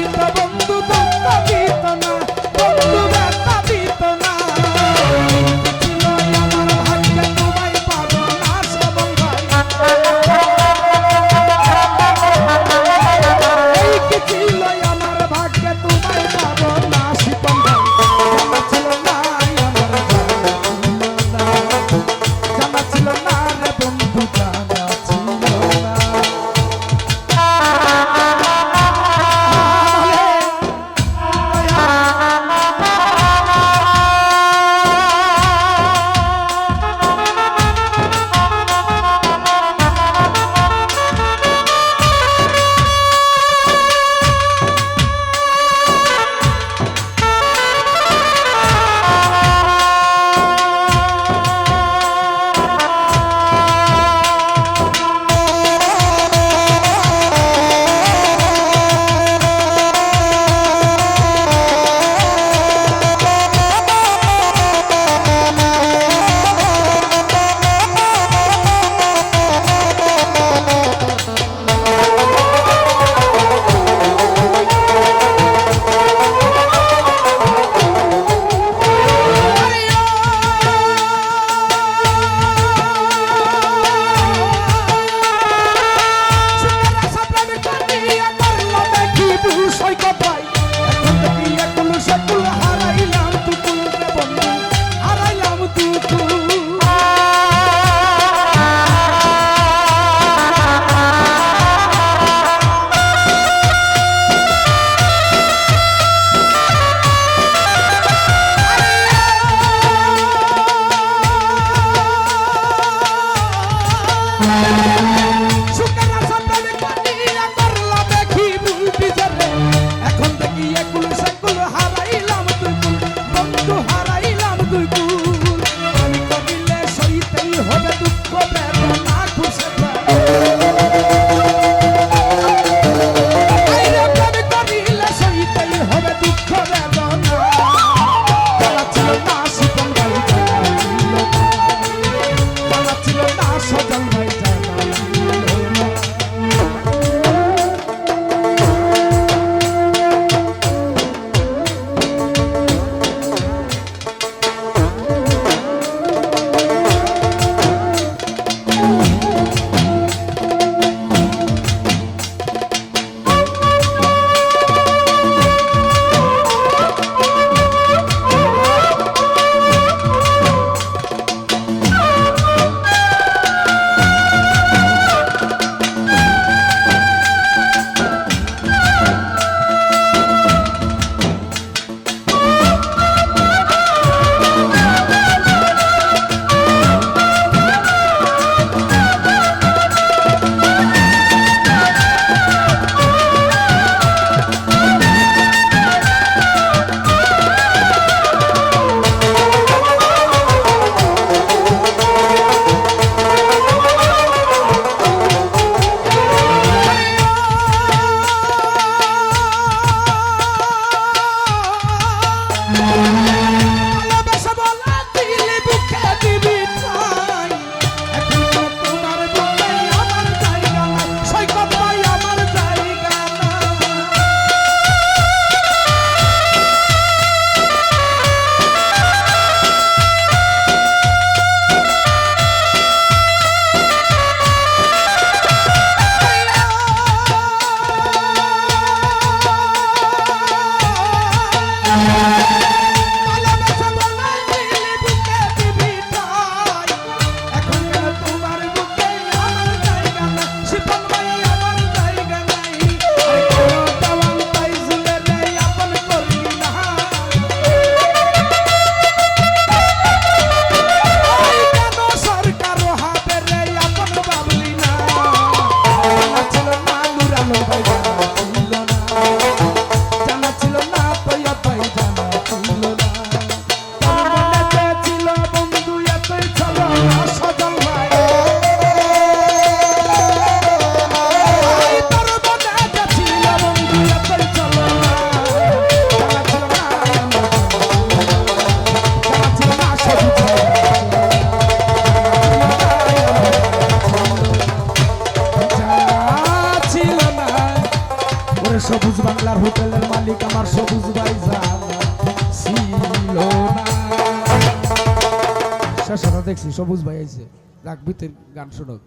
গীতা বন্ধু স্টার হোটেলের মালিক আমার সবুজ ভাই শেষটা দেখছি সবুজ ভাই আইছে। রাখবি, তোর গান শুনুক